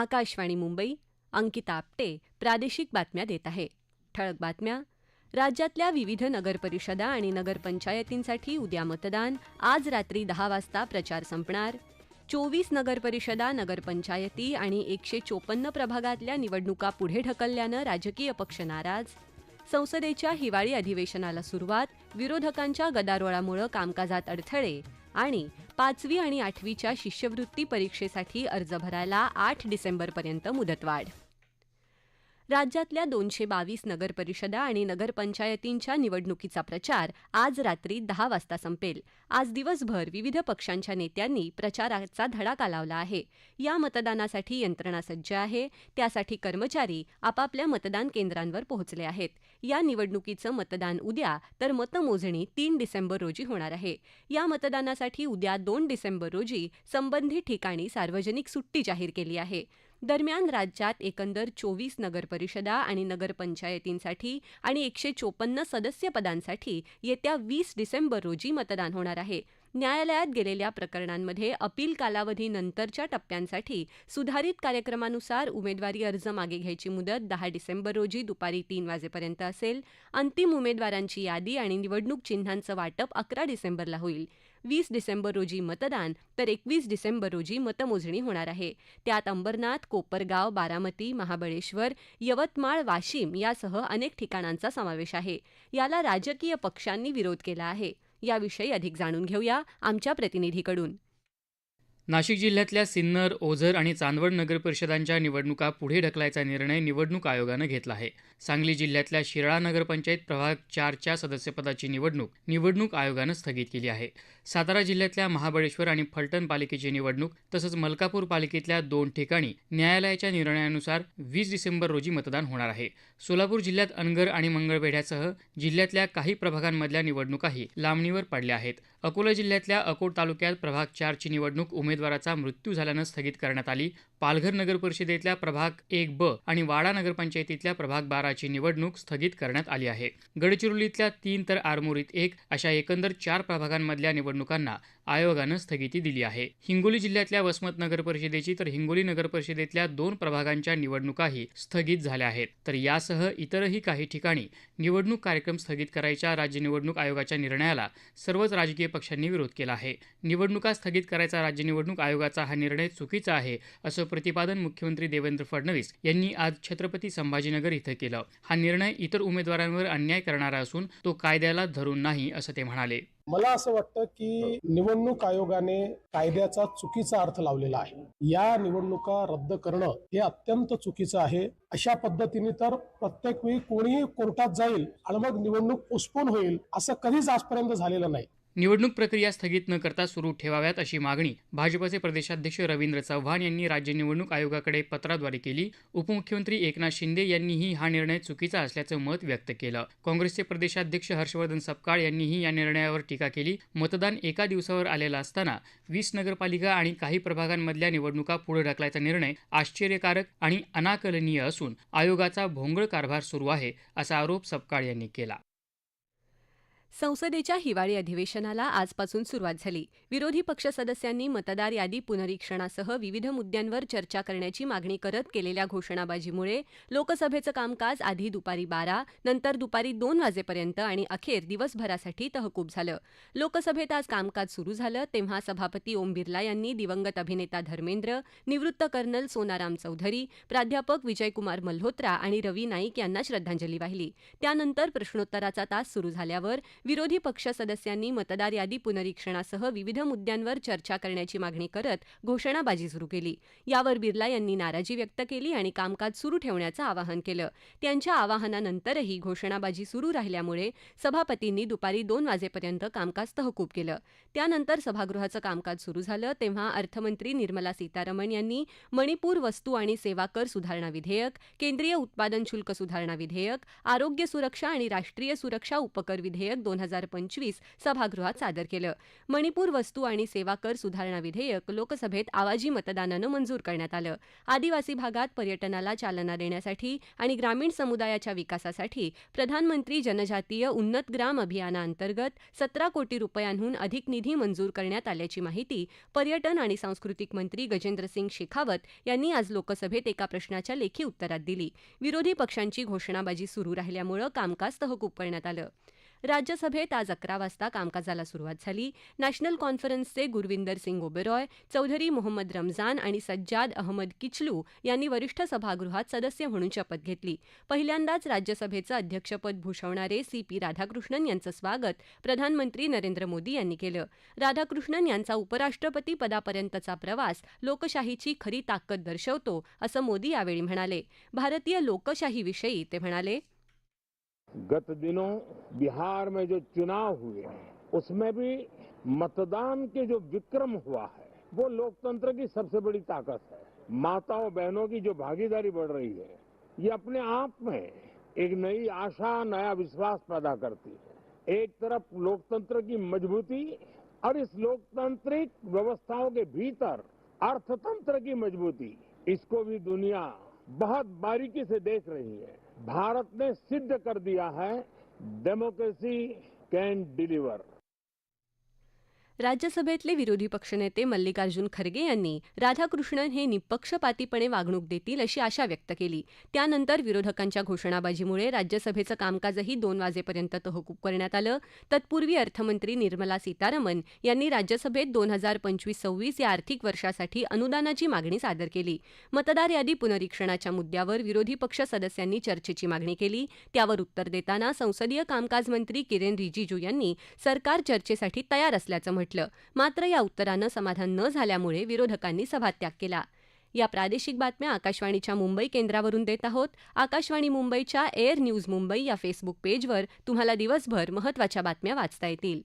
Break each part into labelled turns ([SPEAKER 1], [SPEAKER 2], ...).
[SPEAKER 1] आकाशवाणी मुंबई अंकिता आपटे प्रादेशिक बातम्या देत आहे ठळक बातम्या राज्यातल्या विविध नगरपरिषदा आणि नगरपंचायतींसाठी उद्या मतदान आज रात्री दहा वाजता प्रचार संपणार चोवीस नगरपरिषदा नगरपंचायती आणि एकशे चोपन्न प्रभागातल्या निवडणुका पुढे ढकलल्यानं राजकीय पक्ष नाराज संसदेच्या हिवाळी अधिवेशनाला सुरुवात विरोधकांच्या गदारोळामुळे कामकाजात अडथळे आणि पाचवी आणि आठवीच्या शिष्यवृत्ती परीक्षेसाठी अर्ज भरायला आठ डिसेंबरपर्यंत मुदतवाढ राज्यातल्या दोनशे बावीस नगरपरिषदा आणि नगरपंचायतींच्या निवडणुकीचा प्रचार आज रात्री दहा वाजता संपेल आज दिवसभर विविध पक्षांच्या नेत्यांनी प्रचाराचा धडाका लावला आहे या मतदानासाठी यंत्रणा सज्ज आहे त्यासाठी कर्मचारी आपापल्या मतदान केंद्रांवर पोहोचले आहेत या निवडणुकीचं मतदान उद्या तर मतमोजणी तीन डिसेंबर रोजी होणार आहे या मतदानासाठी उद्या दोन डिसेंबर रोजी संबंधित ठिकाणी सार्वजनिक सुट्टी जाहीर केली आहे दरम्यान राज्यात एकंदर चोवीस नगरपरिषदा आणि नगरपंचायतींसाठी आणि एकशे चोपन्न सदस्यपदांसाठी येत्या वीस डिसेंबर रोजी मतदान होणार आहे न्यायालयात गेलेल्या प्रकरणांमध्ये अपील कालावधीनंतरच्या टप्प्यांसाठी सुधारित कार्यक्रमानुसार उमेदवारी अर्ज मागे घ्यायची मुदत दहा डिसेंबर रोजी दुपारी तीन वाजेपर्यंत असेल अंतिम उमेदवारांची यादी आणि निवडणूक चिन्हांचं वाटप अकरा डिसेंबरला होईल वीस डिसेंबर रोजी मतदान तर एकवीस डिसेंबर रोजी मतमोजणी होणार आहे त्यात अंबरनाथ कोपरगाव बारामती महाबळेश्वर यवतमाळ वाशिम यासह अनेक ठिकाणांचा समावेश आहे याला राजकीय पक्षांनी विरोध केला आहे याविषयी अधिक जाणून घेऊया आमच्या प्रतिनिधीकडून
[SPEAKER 2] नाशिक जिल्ह्यातल्या सिन्नर ओझर आणि चांदवड नगर परिषदांच्या निवडणुका पुढे ढकलायचा निर्णय निवडणूक आयोगानं घेतला आहे सांगली जिल्ह्यातल्या शिराळा नगरपंचायत प्रभाग चारच्या सदस्यपदाची निवडणूक निवडणूक आयोगानं स्थगित केली आहे सातारा जिल्ह्यातल्या महाबळेश्वर आणि फलटण पालिकेची निवडणूक तसंच मलकापूर पालिकेतल्या दोन ठिकाणी न्यायालयाच्या निर्णयानुसार वीस डिसेंबर रोजी मतदान होणार आहे सोलापूर जिल्ह्यात अनगर आणि मंगळवेढ्यासह जिल्ह्यातल्या काही प्रभागांमधल्या निवडणुकाही लांबणीवर पडल्या आहेत अकोला जिल्ह्यातल्या अकोट तालुक्यात प्रभाग चारची निवडणूक उमेद उमेदवाराचा मृत्यू झाल्यानं स्थगित करण्यात आली पालघर नगर परिषदेतल्या प्रभाग एक ब आणि वाडा नगरपंचायतीतल्या प्रभाग बाराची निवडणूक स्थगित करण्यात आली आहे गडचिरोलीतल्या तीन तर आरमोरीत एक अशा एकंदर चार प्रभागांमधल्या निवडणुकांना आयोगानं स्थगिती दिली आहे हिंगोली जिल्ह्यातल्या वसमत नगर परिषदेची तर हिंगोली नगर परिषदेतल्या दोन प्रभागांच्या निवडणुकाही स्थगित झाल्या आहेत तर यासह इतरही काही ठिकाणी निवडणूक कार्यक्रम स्थगित करायच्या राज्य निवडणूक आयोगाच्या निर्णयाला सर्वच राजकीय पक्षांनी विरोध केला आहे निवडणुका स्थगित करायचा राज्य निवडणूक आयोगाचा हा निर्णय चुकीचा आहे असं प्रतिपादन मुख्यमंत्री देवेंद्र फडणवीस यांनी आज छत्रपती संभाजीनगर इथं केलं हा निर्णय इतर उमेदवारांवर अन्याय करणारा असून तो कायद्याला धरून नाही असं ते म्हणाले
[SPEAKER 3] मला असं वाटतं की निवडणूक आयोगाने कायद्याचा चुकीचा अर्थ लावलेला आहे या निवडणुका रद्द करणं हे अत्यंत चुकीचं आहे अशा पद्धतीने तर प्रत्येक वेळी कोणीही कोर्टात जाईल आणि मग निवडणूक पोस्टपोन होईल असं कधीच आजपर्यंत झालेलं नाही
[SPEAKER 2] निवडणूक प्रक्रिया स्थगित न करता सुरू ठेवाव्यात अशी मागणी भाजपचे प्रदेशाध्यक्ष रवींद्र चव्हाण यांनी राज्य निवडणूक आयोगाकडे पत्राद्वारे केली उपमुख्यमंत्री एकनाथ शिंदे यांनीही हा निर्णय चुकीचा असल्याचं मत व्यक्त केलं काँग्रेसचे प्रदेशाध्यक्ष हर्षवर्धन सपकाळ यांनीही या निर्णयावर टीका केली मतदान एका दिवसावर आलेला असताना वीस नगरपालिका आणि काही प्रभागांमधल्या निवडणुका पुढे ढकलायचा निर्णय आश्चर्यकारक आणि अनाकलनीय असून आयोगाचा भोंगळ कारभार सुरू आहे असा आरोप सपकाळ यांनी केला
[SPEAKER 1] संसदेच्या हिवाळी अधिवेशनाला आजपासून सुरुवात झाली विरोधी पक्ष सदस्यांनी मतदार यादी पुनरीक्षणासह विविध मुद्द्यांवर चर्चा करण्याची मागणी करत केलेल्या घोषणाबाजीमुळे लोकसभेचं कामकाज आधी दुपारी बारा नंतर दुपारी दोन वाजेपर्यंत आणि अखेर दिवसभरासाठी तहकूब झालं लोकसभेत आज कामकाज सुरू झालं तेव्हा सभापती ओम बिर्ला यांनी दिवंगत अभिनेता धर्मेंद्र निवृत्त कर्नल सोनाराम चौधरी प्राध्यापक विजयकुमार मल्होत्रा आणि रवी नाईक यांना श्रद्धांजली वाहिली त्यानंतर प्रश्नोत्तराचा तास सुरू झाल्यावर विरोधी पक्ष सदस्यांनी मतदार यादी पुनरीक्षणासह विविध मुद्द्यांवर चर्चा करण्याची मागणी करत घोषणाबाजी सुरू केली यावर बिर्ला यांनी नाराजी व्यक्त केली आणि कामकाज सुरू ठेवण्याचं आवाहन केलं त्यांच्या आवाहनानंतरही घोषणाबाजी सुरू राहिल्यामुळे सभापतींनी दुपारी दोन वाजेपर्यंत कामकाज तहकूब केलं त्यानंतर सभागृहाचं कामकाज सुरू झालं तेव्हा अर्थमंत्री निर्मला सीतारामन यांनी मणिपूर वस्तू आणि सेवा कर सुधारणा विधेयक केंद्रीय उत्पादन शुल्क सुधारणा विधेयक आरोग्य सुरक्षा आणि राष्ट्रीय सुरक्षा उपकर विधेयक दोन दोन हजार पंचवीस सभागृहात सादर केलं मणिपूर वस्तू आणि सेवा कर सुधारणा विधेयक लोकसभेत आवाजी मतदानानं मंजूर करण्यात आलं आदिवासी भागात पर्यटनाला चालना देण्यासाठी आणि ग्रामीण समुदायाच्या विकासासाठी प्रधानमंत्री जनजातीय उन्नत ग्राम अभियानाअंतर्गत सतरा कोटी रुपयांहून अधिक निधी मंजूर करण्यात आल्याची माहिती पर्यटन आणि सांस्कृतिक मंत्री गजेंद्र सिंग शेखावत यांनी आज लोकसभेत एका प्रश्नाच्या लेखी उत्तरात दिली विरोधी पक्षांची घोषणाबाजी सुरू राहिल्यामुळे कामकाज तहकूब करण्यात आलं राज्यसभेत आज अकरा वाजता कामकाजाला सुरुवात झाली नॅशनल कॉन्फरन्सचे गुरविंदर सिंग ओबेरॉय चौधरी मोहम्मद रमजान आणि सज्जाद अहमद किचलू यांनी वरिष्ठ सभागृहात सदस्य म्हणून शपथ घेतली पहिल्यांदाच राज्यसभेचं अध्यक्षपद भूषवणारे सी पी राधाकृष्णन यांचं स्वागत प्रधानमंत्री नरेंद्र मोदी यांनी केलं राधाकृष्णन यांचा उपराष्ट्रपती पदापर्यंतचा प्रवास लोकशाहीची खरी ताकद दर्शवतो असं मोदी यावेळी म्हणाले भारतीय लोकशाहीविषयी ते म्हणाले
[SPEAKER 4] गत दिनों बिहार में जो चुनाव हुए हैं उसमें भी मतदान के जो विक्रम हुआ है वो लोकतंत्र की सबसे बड़ी ताकत है माताओं बहनों की जो भागीदारी बढ़ रही है ये अपने आप में एक नई आशा नया विश्वास पैदा करती है एक तरफ लोकतंत्र की मजबूती और इस लोकतांत्रिक व्यवस्थाओं के भीतर अर्थतंत्र की मजबूती इसको भी दुनिया बहुत बारीकी से देख रही है भारत ने सिद्ध कर दिया है डेमोक्रेसी कैन डिलीवर
[SPEAKER 1] राज्यसभेतले विरोधी पक्षनेते मल्लिकार्जुन खरगे यांनी राधाकृष्णन हे निपक्षपातीपणे वागणूक देतील अशी आशा व्यक्त केली त्यानंतर विरोधकांच्या घोषणाबाजीमुळे राज्यसभेचं कामकाजही दोन वाजेपर्यंत तहकूब करण्यात आलं तत्पूर्वी अर्थमंत्री निर्मला सीतारामन यांनी राज्यसभेत दोन हजार पंचवीस सव्वीस या आर्थिक वर्षासाठी अनुदानाची मागणी सादर केली मतदार यादी पुनरीक्षणाच्या मुद्द्यावर विरोधी पक्ष सदस्यांनी चर्चेची मागणी केली त्यावर उत्तर देताना संसदीय कामकाज मंत्री किरेन रिजिजू यांनी सरकार चर्चेसाठी तयार असल्याचं म्हटलं म्हटलं मात्र या उत्तरानं समाधान न झाल्यामुळे विरोधकांनी सभात्याग केला या प्रादेशिक बातम्या आकाशवाणीच्या मुंबई केंद्रावरून देत आहोत आकाशवाणी मुंबईच्या एअर न्यूज मुंबई या फेसबुक पेजवर तुम्हाला दिवसभर महत्त्वाच्या बातम्या वाचता येतील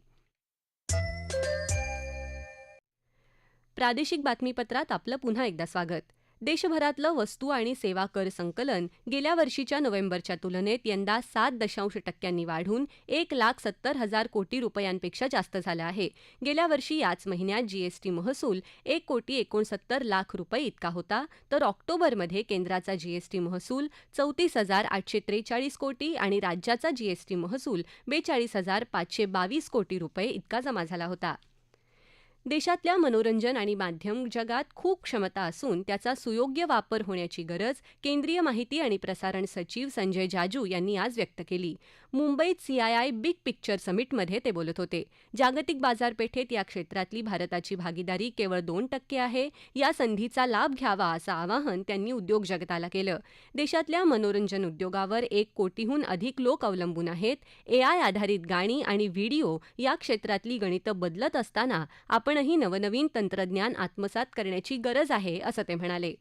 [SPEAKER 1] प्रादेशिक बातमीपत्रात आपलं पुन्हा एकदा स्वागत देशभरातलं वस्तू आणि सेवा कर संकलन गेल्या वर्षीच्या नोव्हेंबरच्या तुलनेत यंदा सात दशांश टक्क्यांनी वाढून एक लाख सत्तर हजार कोटी रुपयांपेक्षा जास्त झालं आहे गेल्या वर्षी याच महिन्यात जीएसटी महसूल एक कोटी एकोणसत्तर लाख रुपये इतका होता तर ऑक्टोबरमध्ये केंद्राचा जीएसटी महसूल चौतीस हजार आठशे त्रेचाळीस कोटी आणि राज्याचा जीएसटी महसूल बेचाळीस हजार पाचशे बावीस कोटी रुपये इतका जमा झाला होता देशातल्या मनोरंजन आणि माध्यम जगात खूप क्षमता असून त्याचा सुयोग्य वापर होण्याची गरज केंद्रीय माहिती आणि प्रसारण सचिव संजय जाजू यांनी आज व्यक्त केली मुंबईत सीआयआय बिग पिक्चर समिटमध्ये ते बोलत होते जागतिक बाजारपेठेत या क्षेत्रातली भारताची भागीदारी केवळ दोन टक्के आहे या संधीचा लाभ घ्यावा असं आवाहन त्यांनी उद्योग जगताला केलं देशातल्या मनोरंजन उद्योगावर एक कोटीहून अधिक लोक अवलंबून आहेत एआय आधारित गाणी आणि व्हिडिओ या क्षेत्रातली गणितं बदलत असताना आपण आपणही नवनवीन तंत्रज्ञान आत्मसात करण्याची गरज आहे असं ते म्हणाले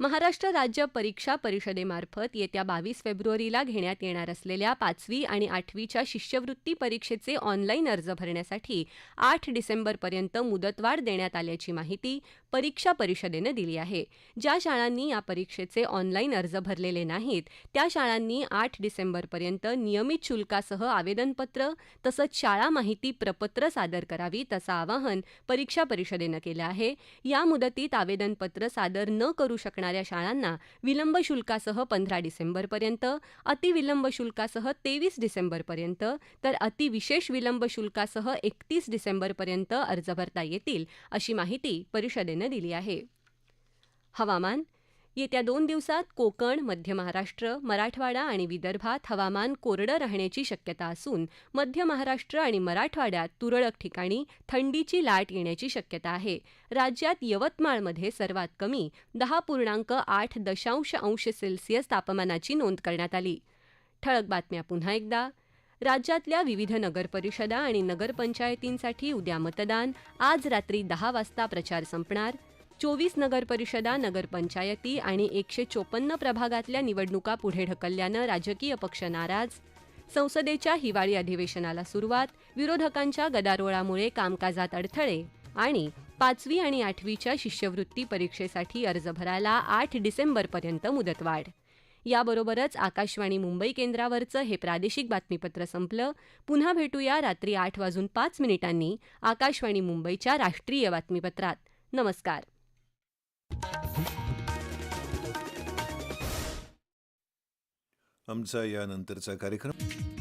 [SPEAKER 1] महाराष्ट्र राज्य परीक्षा परिषदेमार्फत येत्या बावीस फेब्रुवारीला घेण्यात येणार असलेल्या पाचवी आणि आठवीच्या शिष्यवृत्ती परीक्षेचे ऑनलाईन अर्ज भरण्यासाठी आठ डिसेंबरपर्यंत मुदतवाढ देण्यात आल्याची माहिती परीक्षा परिषदेनं दिली आहे ज्या शाळांनी या परीक्षेचे ऑनलाईन अर्ज भरलेले नाहीत त्या शाळांनी आठ डिसेंबरपर्यंत नियमित शुल्कासह आवेदनपत्र तसंच शाळा माहिती प्रपत्र सादर करावीत असं आवाहन परीक्षा परिषदेनं केलं आहे या मुदतीत आवेदनपत्र सादर न करू शकणार असणाऱ्या शाळांना विलंब शुल्कासह पंधरा डिसेंबरपर्यंत अतिविलंब शुल्कासह तेवीस डिसेंबरपर्यंत तर अतिविशेष विलंब शुल्कासह एकतीस डिसेंबरपर्यंत अर्ज भरता येतील अशी माहिती परिषदेनं दिली आहे हवामान येत्या दोन दिवसात कोकण मध्य महाराष्ट्र मराठवाडा आणि विदर्भात हवामान कोरडं राहण्याची शक्यता असून मध्य महाराष्ट्र आणि मराठवाड्यात तुरळक ठिकाणी थंडीची लाट येण्याची शक्यता आहे राज्यात यवतमाळमध्ये सर्वात कमी दहा पूर्णांक आठ दशांश अंश सेल्सिअस तापमानाची नोंद करण्यात आली ठळक बातम्या पुन्हा एकदा राज्यातल्या विविध नगरपरिषदा आणि नगरपंचायतींसाठी उद्या मतदान आज रात्री दहा वाजता प्रचार संपणार चोवीस नगरपरिषदा नगरपंचायती आणि एकशे चोपन्न प्रभागातल्या निवडणुका पुढे ढकलल्यानं राजकीय पक्ष नाराज संसदेच्या हिवाळी अधिवेशनाला सुरुवात विरोधकांच्या गदारोळामुळे कामकाजात अडथळे आणि पाचवी आणि आठवीच्या शिष्यवृत्ती परीक्षेसाठी अर्ज भरायला आठ डिसेंबरपर्यंत मुदतवाढ याबरोबरच आकाशवाणी मुंबई केंद्रावरचं हे प्रादेशिक बातमीपत्र संपलं पुन्हा भेटूया रात्री आठ वाजून पाच मिनिटांनी आकाशवाणी मुंबईच्या राष्ट्रीय बातमीपत्रात नमस्कार आमचा यानंतरचा कार्यक्रम